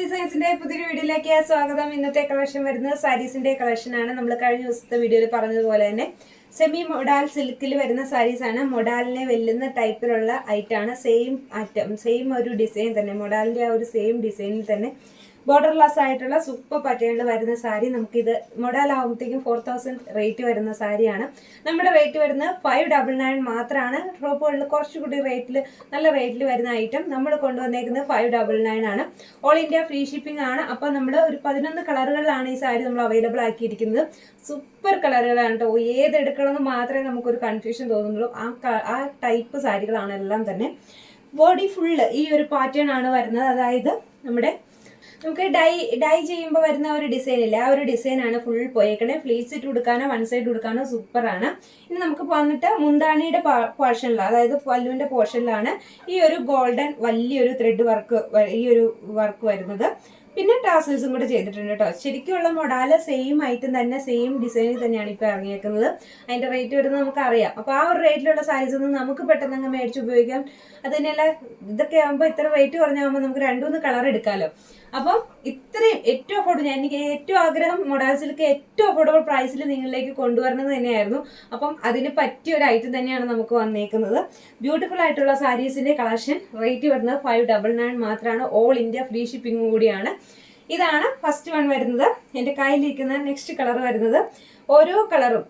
ഡിസൈൻസിന്റെ പുതിയൊരു വീഡിയോയിലേക്ക് സ്വാഗതം. ഇന്നത്തെ കളക്ഷൻ വരുന്നത് സാരീസിന്റെ കളക്ഷൻ ആണ്. നമ്മൾ കഴിഞ്ഞ ദിവസത്തെ വീഡിയോയിൽ പറഞ്ഞതുപോലെ തന്നെ സെമി മൊഡാൽ സിൽക്കിൽ വരുന്ന സാരീസ് ആണ്. മൊഡാലിനെ വെല്ലുന്ന ടൈപ്പിലുള്ള ഐറ്റാണ് സെയിം ഐറ്റം സെയിം ഒരു ഡിസൈൻ തന്നെ. മൊഡാലിന്റെ ആ ഒരു സെയിം ഡിസൈനിൽ തന്നെ ബോർഡർ ലെസ് ആയിട്ടുള്ള സൂപ്പർ പറ്റേണിൽ വരുന്ന സാരി നമുക്കിത് മൊഡാൽ ആകുമ്പോഴത്തേക്കും ഫോർ തൗസൻഡ് റേറ്റ് വരുന്ന സാരിയാണ് നമ്മുടെ റേറ്റ് വരുന്നത് ഫൈവ് ഡബിൾ നയൻ മാത്രമാണ് ഷോപ്പുകളിൽ കുറച്ചുകൂടി റേറ്റിൽ നല്ല റേറ്റിൽ വരുന്ന ഐറ്റം നമ്മൾ കൊണ്ടുവന്നേക്കുന്നത് ഫൈവ് ഡബിൾ നയൻ ആണ്. ഓൾ ഇന്ത്യ ഫ്രീ ഷിപ്പിംഗ് ആണ്. അപ്പോൾ നമ്മൾ ഒരു പതിനൊന്ന് കളറുകളിലാണ് ഈ സാരി നമ്മൾ അവൈലബിൾ ആക്കിയിരിക്കുന്നത്. സൂപ്പർ കളറുകളാണ് കേട്ടോ ഏത് എടുക്കണമെന്ന് മാത്രമേ നമുക്കൊരു കൺഫ്യൂഷൻ തോന്നുന്നുള്ളൂ. ആ ആ ടൈപ്പ് സാരികളാണ് എല്ലാം തന്നെ. ബോഡി ഫുള്ള് ഈ ഒരു പാറ്റേൺ ആണ് വരുന്നത്. അതായത് നമ്മുടെ നമുക്ക് ഡൈ ഡൈ ചെയ്യുമ്പോൾ വരുന്ന ഒരു ഡിസൈൻ ഇല്ല? ആ ഒരു ഡിസൈൻ ആണ് ഫുൾ പോയേക്കണേ. ഫ്ലീറ്റ്സ് ഇട്ട് കൊടുക്കാനോ വൺ സൈഡ് കൊടുക്കാനോ സൂപ്പർ ആണ്. ഇനി നമുക്ക് വന്നിട്ട് മുന്താണിയുടെ പോർഷനിലാണ് അതായത് പല്ലുവിന്റെ പോർഷനിലാണ് ഈ ഒരു ഗോൾഡൻ വലിയൊരു ത്രെഡ് വർക്ക് ഈ ഒരു വർക്ക് വരുന്നത്. പിന്നെ ടാസൽസും കൂടെ ചെയ്തിട്ടുണ്ട് കേട്ടോ ശരിക്കുള്ള മൊഡാൽ സെയിം ഐറ്റം തന്നെ സെയിം ഡിസൈനിൽ തന്നെയാണ് ഇപ്പൊ ഇറങ്ങിയേക്കുന്നത്. അതിന്റെ റേറ്റ് വരുന്നത് നമുക്ക് അറിയാം. അപ്പോൾ ആ ഒരു റേറ്റിലുള്ള സൈസ് ഒന്നും നമുക്ക് പെട്ടെന്ന് അങ്ങ് മേടിച്ച് ഉപയോഗിക്കാം. അത് തന്നെയല്ല ഇതൊക്കെ ആകുമ്പോൾ ഇത്ര റേറ്റ് കുറഞ്ഞാകുമ്പോൾ നമുക്ക് രണ്ടുമൂന്ന് കളർ എടുക്കാമല്ലോ അപ്പം ഇത്രയും ഏറ്റവും അഫോർഡബിൾ ഞാൻ എനിക്ക് ഏറ്റവും ആഗ്രഹം മൊഡാൽസിലേക്ക് ഏറ്റവും അഫോർഡബിൾ പ്രൈസിൽ നിങ്ങളിലേക്ക് കൊണ്ടുവരണം തന്നെയായിരുന്നു. അപ്പം അതിന് പറ്റിയ ഒരു ഐറ്റം തന്നെയാണ് നമുക്ക് വന്നേക്കുന്നത്. ബ്യൂട്ടിഫുൾ ആയിട്ടുള്ള സാരീസിന്റെ കളക്ഷൻ റേറ്റ് വരുന്നത് ഫൈവ് ഡബിൾ നയൻ മാത്രമാണ് ഓൾ ഇന്ത്യ ഫ്രീ ഷിപ്പിംഗും കൂടിയാണ്. ഇതാണ് ഫസ്റ്റ് വൺ വരുന്നത്. എന്റെ കയ്യിലിരിക്കുന്ന നെക്സ്റ്റ് കളർ വരുന്നത്. ഓരോ കളറും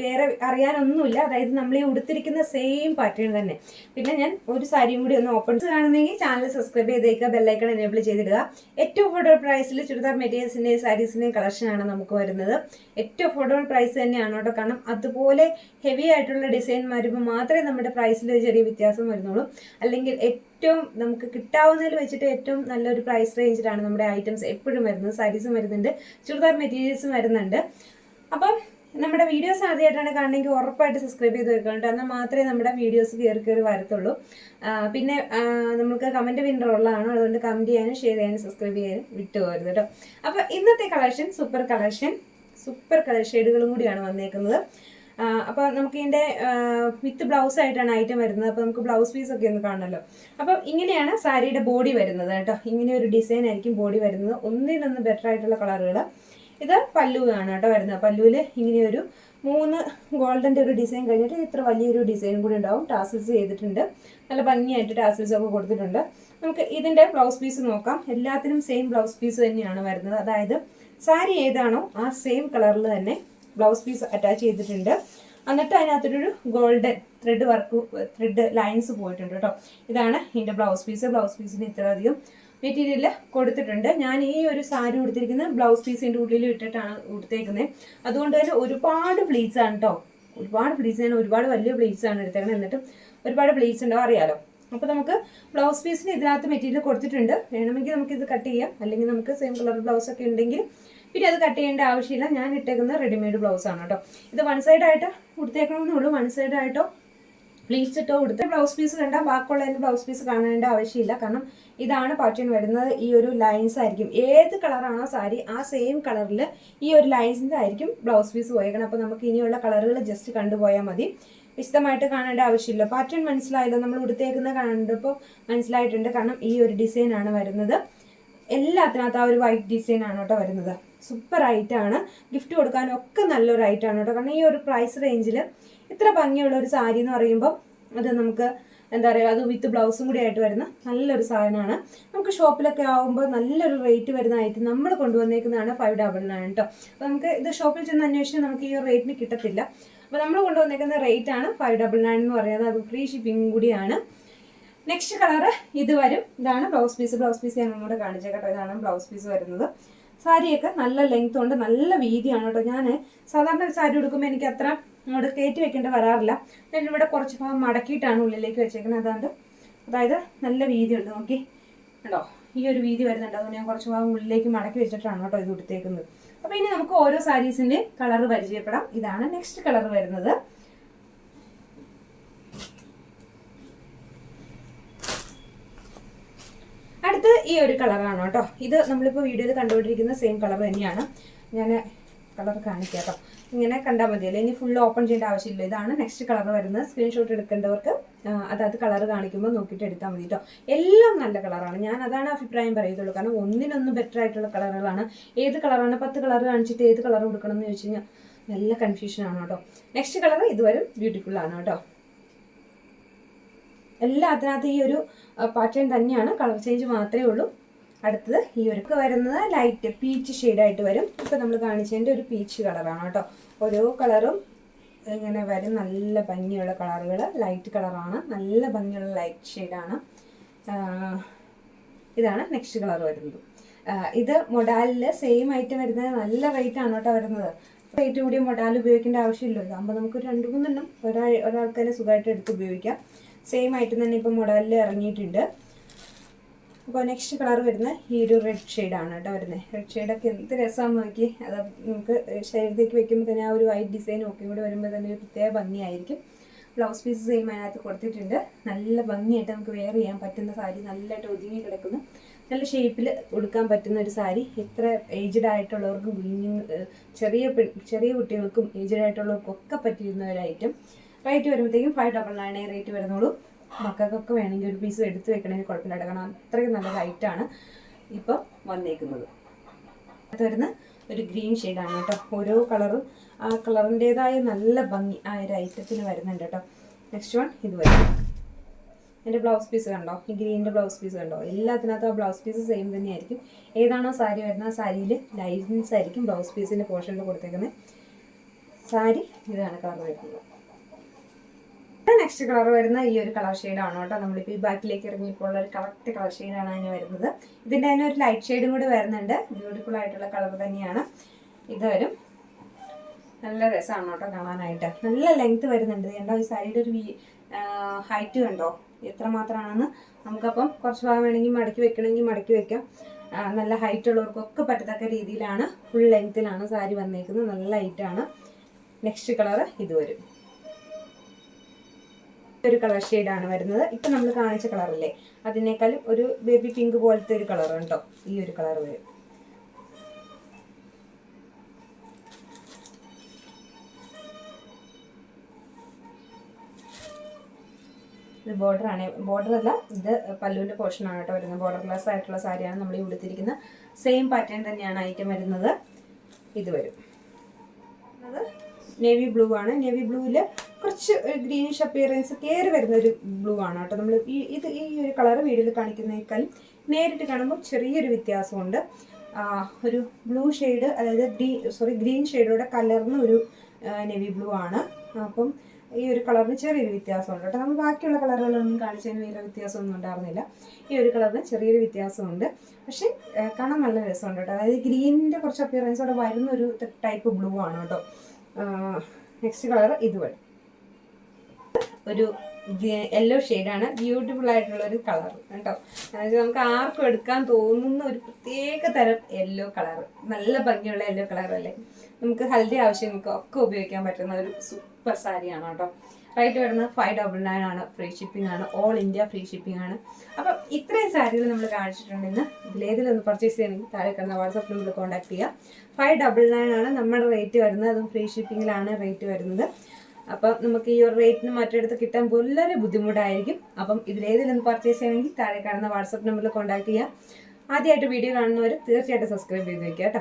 വേറെ അറിയാനൊന്നുമില്ല. അതായത് നമ്മൾ ഈ ഉടുത്തിരിക്കുന്ന സെയിം പാറ്റേൺ തന്നെ. പിന്നെ ഞാൻ ഒരു സാരിയും കൂടി ഒന്ന് ഓപ്പൺ കാണുന്നെങ്കിൽ ചാനൽ സബ്സ്ക്രൈബ് ചെയ്തേക്കുക ബെല്ലൈക്കൺ എനേബിൾ ചെയ്തിടുക. ഏറ്റവും അഫോർഡബിൾ പ്രൈസിൽ ചുരിദാർ മെറ്റീരിയൽസിന്റെയും സാരീസിന്റെയും കളക്ഷനാണ് നമുക്ക് വരുന്നത്. ഏറ്റവും അഫോർഡബിൾ പ്രൈസ് തന്നെയാണ് കേട്ടോ. കാരണം അതുപോലെ ഹെവി ആയിട്ടുള്ള ഡിസൈൻ വരുമ്പോൾ മാത്രമേ നമ്മുടെ പ്രൈസിൽ ചെറിയ വ്യത്യാസം വരുന്നുള്ളൂ. അല്ലെങ്കിൽ ഏറ്റവും നമുക്ക് കിട്ടാവുന്നതിൽ വെച്ചിട്ട് ഏറ്റവും നല്ലൊരു പ്രൈസ് റേഞ്ചിലാണ് നമ്മുടെ ഐറ്റംസ് എപ്പോഴും വരുന്നത്. സാരീസും വരുന്നുണ്ട് ചുരിദാർ മെറ്റീരിയൽസും വരുന്നുണ്ട്. അപ്പം നമ്മുടെ വീഡിയോസ് ആദ്യമായിട്ടാണ് കാണണമെങ്കിൽ ഉറപ്പായിട്ട് സബ്സ്ക്രൈബ് ചെയ്ത് വെക്കണം കേട്ടോ. എന്നാൽ മാത്രമേ നമ്മുടെ വീഡിയോസ് കയറി കയറി വരത്തുള്ളൂ. പിന്നെ നമുക്ക് കമന്റ് വിന്നർ ഉള്ളതാണ്. അതുകൊണ്ട് കമന്റ് ചെയ്യാനും ഷെയർ ചെയ്യാനും സബ്സ്ക്രൈബ് ചെയ്യാനും വിട്ടു വിട്ടുപോകരുത് കേട്ടോ. അപ്പോൾ ഇന്നത്തെ collection super collection super colour ഷെയ്ഡുകളും കൂടിയാണ് വന്നേക്കുന്നത്. അപ്പോൾ നമുക്ക് ഇതിന്റെ വിത്ത് ബ്ലൗസ് ആയിട്ടാണ് ഐറ്റം വരുന്നത്. അപ്പോൾ നമുക്ക് ബ്ലൗസ് പീസ് ഒക്കെ ഒന്ന് കാണണമല്ലോ അപ്പം ഇങ്ങനെയാണ് സാരിയുടെ ബോഡി വരുന്നത് കേട്ടോ. ഇങ്ങനെ ഒരു ഡിസൈൻ ആയിരിക്കും ബോഡി വരുന്നത്. ഒന്നിനൊന്ന് ബെറ്റർ ആയിട്ടുള്ള കളറുകൾ ഇത് പല്ലുവാണ് കേട്ടോ വരുന്നത്. പല്ലുവിൽ ഇങ്ങനെയൊരു മൂന്ന് ഗോൾഡന്റെ ഒരു ഡിസൈൻ കഴിഞ്ഞിട്ട് ഇത്ര വലിയൊരു ഡിസൈൻ കൂടി ഉണ്ടാവും. ടാസിൽസ് ചെയ്തിട്ടുണ്ട്. നല്ല ഭംഗിയായിട്ട് ടാസിൽസ് ഒക്കെ കൊടുത്തിട്ടുണ്ട്. നമുക്ക് ഇതിന്റെ ബ്ലൗസ് പീസ് നോക്കാം. എല്ലാത്തിനും സെയിം ബ്ലൗസ് പീസ് തന്നെയാണ് വരുന്നത്. അതായത് സാരി ഏതാണോ ആ സെയിം കളറിൽ തന്നെ ബ്ലൗസ് പീസ് അറ്റാച്ച് ചെയ്തിട്ടുണ്ട്. എന്നിട്ട് അതിനകത്തൊരു golden thread work thread lines പോയിട്ടുണ്ട് കേട്ടോ. ഇതാണ് ഇതിന്റെ ബ്ലൗസ് പീസ് ബ്ലൗസ് പീസിന് ഇത്രയധികം മെറ്റീരിയൽ കൊടുത്തിട്ടുണ്ട്. ഞാൻ ഈ ഒരു സാരി കൊടുത്തിരിക്കുന്ന ബ്ലൗസ് പീസിന്റെ ഉള്ളിൽ ഇട്ടിട്ടാണ് ഉടുത്തേക്കുന്നത് അതുകൊണ്ട് തന്നെ ഒരുപാട് പ്ലീറ്റ്സ് ആണ് കേട്ടോ ഒരുപാട് പ്ലീറ്റ്സ് ഞാൻ ഒരുപാട് വലിയ പ്ലീറ്റ്സ് ആണ് എടുത്തേക്കുന്നത് എന്നിട്ടും ഒരുപാട് പ്ലീറ്റ്സ് ഉണ്ടോ അറിയാലോ. അപ്പോൾ നമുക്ക് ബ്ലൗസ് പീസിന് ഇതിനകത്ത് മെറ്റീരിയൽ കൊടുത്തിട്ടുണ്ട്. വേണമെങ്കിൽ നമുക്ക് ഇത് കട്ട് ചെയ്യാം. അല്ലെങ്കിൽ നമുക്ക് സെയിം കളർ ബ്ലൗസ് ഒക്കെ ഉണ്ടെങ്കിൽ പിന്നെ അത് കട്ട് ചെയ്യേണ്ട ആവശ്യമില്ല. ഞാൻ ഇട്ടേക്കുന്ന റെഡിമെയ്ഡ് ബ്ലൗസ് ആണ് കേട്ടോ ഇത് വൺ സൈഡ് ആയിട്ട് ഉടുത്തേക്കണമെന്നേ ഉള്ളൂ. വൺ സൈഡ് ആയിട്ടോ പ്ലീറ്റ്സ് ഇട്ടോ കൊടുത്ത് ബ്ലൗസ് പീസ് കണ്ടാൽ ബാക്കിയുള്ളതിന്റെ ബ്ലൗസ് പീസ് കാണേണ്ട ആവശ്യമില്ല. കാരണം ഇതാണ് പാറ്റേൺ വരുന്നത്. ഈ ഒരു ലൈൻസ് ആയിരിക്കും. ഏത് കളറാണോ സാരി ആ സെയിം കളറിൽ ഈ ഒരു ലൈൻസിന്റെ ആയിരിക്കും ബ്ലൗസ് പീസ് പോയേക്കണം. അപ്പോൾ നമുക്ക് ഇനിയുള്ള കളറുകൾ ജസ്റ്റ് കണ്ടുപോയാൽ മതി. വിശദമായിട്ട് കാണേണ്ട ആവശ്യമില്ല. പാറ്റേൺ മനസ്സിലായല്ലോ. നമ്മൾ ഉടുത്തേക്കുന്ന കണ്ടപ്പോൾ മനസ്സിലായിട്ടുണ്ട്. കാരണം ഈ ഒരു ഡിസൈനാണ് വരുന്നത്. എല്ലാത്തിനകത്ത് ആ ഒരു വൈറ്റ് ഡിസൈനാണ് കേട്ടോ വരുന്നത്. സൂപ്പർ ആയിട്ടാണ് ഗിഫ്റ്റ് കൊടുക്കാനും ഒക്കെ നല്ലൊരു ഐറ്റാണ് കേട്ടോ. കാരണം ഈ ഒരു പ്രൈസ് റേഞ്ചിൽ ഇത്ര ഭംഗിയുള്ള ഒരു സാരി എന്ന് പറയുമ്പോൾ അത് നമുക്ക് എന്താ പറയുക അത് വിത്ത് ബ്ലൗസും കൂടി ആയിട്ട് വരുന്ന നല്ലൊരു സാധനമാണ്. നമുക്ക് ഷോപ്പിലൊക്കെ ആകുമ്പോൾ നല്ലൊരു റേറ്റ് വരുന്ന ഐറ്റം നമ്മൾ കൊണ്ടുവന്നേക്കുന്നതാണ് ഫൈവ് ഡബിൾ നയൻ കേട്ടോ അപ്പോൾ നമുക്ക് ഇത് ഷോപ്പിൽ ചെന്ന് അന്വേഷിച്ചാൽ നമുക്ക് ഈ റേറ്റിന് കിട്ടത്തില്ല. അപ്പോൾ നമ്മൾ കൊണ്ടുവന്നേക്കുന്ന റേറ്റ് ആണ് ഫൈവ് ഡബിൾ നയൻ എന്ന് പറയുന്നത്. അത് ഫ്രീ ഷിപ്പിംഗ് കൂടിയാണ്. നെക്സ്റ്റ് കളറ് ഇത് വരും. ഇതാണ് ബ്ലൗസ് പീസ് ബ്ലൗസ് പീസ് ഞാൻ നമ്മുടെ കാണിച്ചേക്കട്ടോ ഇതാണ് ബ്ലൗസ് പീസ് വരുന്നത്. സാരിയൊക്കെ നല്ല ലെങ്ത് ഉണ്ട് നല്ല വീതിയാണ് കേട്ടോ. ഞാൻ സാധാരണ സാരി ഉടുക്കുമ്പോൾ എനിക്ക് അത്ര അങ്ങോട്ട് കയറ്റി വെക്കേണ്ടി വരാറില്ല. ഞാൻ ഇവിടെ കുറച്ച് ഭാഗം മടക്കിയിട്ടാണ് ഉള്ളിലേക്ക് വെച്ചേക്കുന്നത്. അതുകൊണ്ട് അതായത് നല്ല വീതിയുണ്ട് നോക്കി. കേട്ടോ ഈ ഒരു വീതി വരുന്നുണ്ട്. അതുകൊണ്ട് ഞാൻ കുറച്ച് ഭാഗം ഉള്ളിലേക്ക് മടക്കി വെച്ചിട്ടാണ് കേട്ടോ ഇത് ഉടുത്തേക്കുന്നത്. അപ്പോൾ ഇനി നമുക്ക് ഓരോ സാരീസിന്റെയും കളർ പരിചയപ്പെടാം. ഇതാണ് നെക്സ്റ്റ് കളർ വരുന്നത്. ഈ ഒരു കളറാണ് കേട്ടോ. ഇത് നമ്മളിപ്പോൾ വീഡിയോയിൽ കണ്ടുകൊണ്ടിരിക്കുന്ന സെയിം കളർ തന്നെയാണ്. ഞാൻ കളർ കാണിക്കാം കേട്ടോ ഇങ്ങനെ കണ്ടാൽ മതിയല്ലോ ഇനി ഫുൾ ഓപ്പൺ ചെയ്യേണ്ട ആവശ്യമില്ല. ഇതാണ് നെക്സ്റ്റ് കളർ വരുന്നത്. സ്ക്രീൻഷോട്ട് എടുക്കേണ്ടവർക്ക് അതായത് കളർ കാണിക്കുമ്പോൾ നോക്കിയിട്ട് എടുത്താൽ മതി കേട്ടോ. എല്ലാം നല്ല കളറാണ് ഞാൻ അതാണ് അഭിപ്രായം പറയത്തുള്ളൂ കാരണം ഒന്നിനൊന്നും ബെറ്റർ ആയിട്ടുള്ള കളറുകളാണ് ഏത് കളറാണ് പത്ത് കളർ കാണിച്ചിട്ട് ഏത് കളർ കൊടുക്കണം എന്ന് ചോദിച്ചു കഴിഞ്ഞാൽ നല്ല കൺഫ്യൂഷനാണ് കേട്ടോ. നെക്സ്റ്റ് കളർ ഇതുവരും ബ്യൂട്ടിഫുൾ ആണ് കേട്ടോ. എല്ലാം അതിനകത്ത് ഈ ഒരു പാറ്റേൺ തന്നെയാണ്. കളർ ചേഞ്ച് മാത്രമേ ഉള്ളൂ. അടുത്തത് ഈ ഒരു വരുന്നത് ലൈറ്റ് പീച്ച് ഷെയ്ഡായിട്ട് വരും. ഇപ്പൊ നമ്മൾ കാണിച്ചതിന്റെ ഒരു പീച്ച് കളറാണ് കേട്ടോ. ഓരോ കളറും ഇങ്ങനെ വരും. നല്ല ഭംഗിയുള്ള കളറുകൾ ലൈറ്റ് കളറാണ് നല്ല ഭംഗിയുള്ള ലൈറ്റ് ഷെയ്ഡാണ് ഇതാണ് നെക്സ്റ്റ് കളർ വരുന്നത്. ഇത് മൊഡാലിൽ സെയിം ഐറ്റം വരുന്നത് നല്ല റേറ്റ് ആണ് കേട്ടോ വരുന്നത്. റേറ്റ് കൂടിയ മൊഡാൽ ഉപയോഗിക്കേണ്ട ആവശ്യമില്ല ഇതാകുമ്പോൾ നമുക്ക് രണ്ട് മൂന്നെണ്ണം ഒരാൾ ഒരാൾക്ക് തന്നെ സുഖമായിട്ട് എടുത്ത് ഉപയോഗിക്കാം. സെയിം ആയിട്ട് തന്നെ ഇപ്പോൾ മോഡലിൽ ഇറങ്ങിയിട്ടുണ്ട്. അപ്പോൾ നെക്സ്റ്റ് കളർ വരുന്ന ഈ ഒരു റെഡ് ഷെയ്ഡാണ് കേട്ടോ വരുന്നത്. റെഡ് ഷെയ്ഡൊക്കെ എന്ത് രസമാണ് നോക്കി. അത് നമുക്ക് ശരീരത്തേക്ക് വെക്കുമ്പോൾ തന്നെ ആ ഒരു വൈറ്റ് ഡിസൈൻ ഒക്കെ കൂടെ വരുമ്പോൾ തന്നെ ഒരു പ്രത്യേക ഭംഗിയായിരിക്കും. ബ്ലൗസ് പീസ് സെയിം അതിനകത്ത് കൊടുത്തിട്ടുണ്ട്. നല്ല ഭംഗിയായിട്ട് നമുക്ക് വെയർ ചെയ്യാൻ പറ്റുന്ന സാരി നല്ലതായിട്ട് ഒതുങ്ങി കിടക്കുന്നു നല്ല ഷേപ്പിൽ ഉടുക്കാൻ പറ്റുന്ന ഒരു സാരി. എത്ര ഏജ്ഡ് ആയിട്ടുള്ളവർക്കും കുഞ്ഞു ചെറിയ ചെറിയ കുട്ടികൾക്കും ഏജ്ഡ് ആയിട്ടുള്ളവർക്കും ഒക്കെ പറ്റിയിരുന്ന ഒരു ഐറ്റം റേറ്റ് വരുമ്പോഴത്തേക്കും ഫൈവ് ഡബിൾ നയൻ റേറ്റ് വരുന്നുള്ളൂ. മക്കൾക്കൊക്കെ വേണമെങ്കിൽ ഒരു പീസ് എടുത്ത് വെക്കണമെങ്കിൽ കുഴപ്പമില്ല. കാരണം അത്രയും നല്ല ലൈറ്റാണ് ഇപ്പം വന്നേക്കുന്നത്. അത് വരുന്ന ഒരു ഗ്രീൻ ഷെയ്ഡാണ് കേട്ടോ. ഓരോ കളറും ആ കളറിന്റെതായ നല്ല ഭംഗി ആ ഒരു ഐറ്റത്തിന് വരുന്നുണ്ട് കേട്ടോ. നെക്സ്റ്റ് വൺ ഇത് വരും. എന്റെ ബ്ലൗസ് പീസ് കണ്ടോ? ഈ ഗ്രീനിന്റെ ബ്ലൗസ് പീസ് കണ്ടോ? എല്ലാത്തിനകത്തും ആ ബ്ലൗസ് പീസ് സെയിം തന്നെയായിരിക്കും. ഏതാണോ സാരി വരുന്നത് ആ സാരിയിൽ ലൈൻസ് ആയിരിക്കും ബ്ലൗസ് പീസിന്റെ പോർഷനിൽ കൊടുത്തേക്കുന്നത് സാരി ഇതാണ് കളർ വരുന്നത്. നെക്സ്റ്റ് കളർ വരുന്ന ഈ ഒരു കളർ ഷെയ്ഡാണ് കേട്ടോ. നമ്മളിപ്പോൾ ഈ ബാക്കിലേക്ക് ഇറങ്ങിയപ്പോൾ ഒരു കറക്റ്റ് കളർ ഷെയ്ഡാണ് അതിന് വരുന്നത്. ഇതിന്റെ തന്നെ ഒരു ലൈറ്റ് ഷെയ്ഡും കൂടി വരുന്നുണ്ട്. ബ്യൂട്ടിഫുൾ ആയിട്ടുള്ള കളർ തന്നെയാണ്. ഇത് വരും. നല്ല രസമാണ് കേട്ടോ കാണാനായിട്ട്. നല്ല ലെങ്ത് വരുന്നുണ്ട്. കണ്ടോ? ഈ സാരിയുടെ ഒരു ഹൈറ്റ് കണ്ടോ? എത്ര മാത്രമാണെന്ന് നമുക്കപ്പം കുറച്ച് ഭാഗം വേണമെങ്കിൽ മടക്കി വെക്കണമെങ്കിൽ മടക്കി വെക്കാം. നല്ല ഹൈറ്റ് ഉള്ളവർക്കൊക്കെ പറ്റത്തക്ക രീതിയിലാണ്. ഫുൾ ലെങ്ത്തിലാണ് സാരി വന്നേക്കുന്നത്. നല്ല ഹൈറ്റാണ് നെക്സ്റ്റ് കളർ ഇത് വരും. ഒരു കളർ ഷെയ്ഡാണ് വരുന്നത്. ഇപ്പൊ നമ്മൾ കാണിച്ച കളറല്ലേ അതിനേക്കാളും ഒരു ബേബി പിങ്ക് പോലത്തെ ഒരു കളർ ഉണ്ടോ ഈ ഒരു കളർ വരും. ബോർഡർ ആണ്. ബോർഡർ അല്ല ഇത് പല്ലുവിന്റെ പോർഷനാണ് കേട്ടോ വരുന്നത്. ബോർഡർലെസ് ആയിട്ടുള്ള സാരിയാണ് നമ്മൾ ഈ ഉടുത്തിരിക്കുന്നത് സെയിം പാറ്റേൺ തന്നെയാണ് ഐറ്റം വരുന്നത്. ഇത് വരും. നേവി ബ്ലൂ ആണ്. നേവി ബ്ലൂവിൽ കുറച്ച് ഗ്രീനിഷ് അപ്പിയറൻസ് കയറി വരുന്ന ഒരു ബ്ലൂ ആണ് കേട്ടോ. നമ്മൾ ഈ ഇത് ഈ ഒരു കളർ വീഡിയോയിൽ കാണിക്കുന്നതിനേക്കാളും നേരിട്ട് കാണുമ്പോൾ ചെറിയൊരു വ്യത്യാസമുണ്ട്. ഒരു ബ്ലൂ ഷെയ്ഡ് അതായത് ഗ്രീൻ സോറി ഗ്രീൻ ഷെയ്ഡോടെ കലർന്ന ഒരു നെവി ബ്ലൂ ആണ്. അപ്പം ഈ ഒരു കളറിന് ചെറിയൊരു വ്യത്യാസമുണ്ട് കേട്ടോ. നമ്മൾ ബാക്കിയുള്ള കളറുകളൊന്നും കാണിച്ചതിന് വലിയ വ്യത്യാസമൊന്നും ഉണ്ടായിരുന്നില്ല. ഈ ഒരു കളറിന് ചെറിയൊരു വ്യത്യാസമുണ്ട്. പക്ഷേ കാണാൻ നല്ല രസമുണ്ട് കേട്ടോ. അതായത് ഗ്രീനിന്റെ കുറച്ച് അപ്പിയറൻസോടെ വരുന്ന ഒരു ടൈപ്പ് ബ്ലൂ ആണ് കേട്ടോ. നെക്സ്റ്റ് കളർ ഇതുവരെ. ഒരു യെല്ലോ ഷെയ്ഡാണ് ബ്യൂട്ടിഫുൾ ആയിട്ടുള്ള ഒരു കളർ കേട്ടോ അതായത് നമുക്ക് ആർക്കും എടുക്കാൻ തോന്നുന്ന ഒരു പ്രത്യേക തരം യെല്ലോ കളർ നല്ല ഭംഗിയുള്ള യെല്ലോ കളർ അല്ലേ? നമുക്ക് ഹൽദി ആവശ്യങ്ങൾക്ക് ഒക്കെ ഉപയോഗിക്കാൻ പറ്റുന്ന ഒരു സൂപ്പർ സാരിയാണ് കേട്ടോ. റൈറ്റ് വരുന്നത് ഫൈവ് ഡബിൾ നയൻ ആണ്. ഫ്രീ ഷിപ്പിംഗ് ആണ്. ഓൾ ഇന്ത്യ ഫ്രീ ഷിപ്പിംഗ് ആണ്. അപ്പം ഇത്രയും സാരികൾ നമ്മൾ കാണിച്ചിട്ടുണ്ടെങ്കിൽ ഇതിലേതിലൊന്ന് പർച്ചേസ് ചെയ്യണമെങ്കിൽ താഴെ കിടന്ന വാട്സാപ്പ് നമ്പറിൽ കോൺടാക്ട് ചെയ്യുക ഫൈവ് ഡബിൾ നയൻ ആണ് നമ്മുടെ റേറ്റ് വരുന്നത്. അതും ഫ്രീ ഷിപ്പിങ്ങിലാണ് റേറ്റ് വരുന്നത്. അപ്പം നമുക്ക് ഈ ഒരു റേറ്റിന് മറ്റെടുത്ത് കിട്ടാൻ വളരെ ബുദ്ധിമുട്ടായിരിക്കും. അപ്പം ഇതിലേതിലൊന്ന് പർച്ചേസ് ചെയ്യണമെങ്കിൽ താഴെ കാണുന്ന വാട്സാപ്പ് നമ്പറിൽ കോൺടാക്ട് ചെയ്യാം. ആദ്യമായിട്ട് വീഡിയോ കാണുന്നവർ തീർച്ചയായിട്ടും സബ്സ്ക്രൈബ് ചെയ്ത് വെക്കുക കേട്ടോ.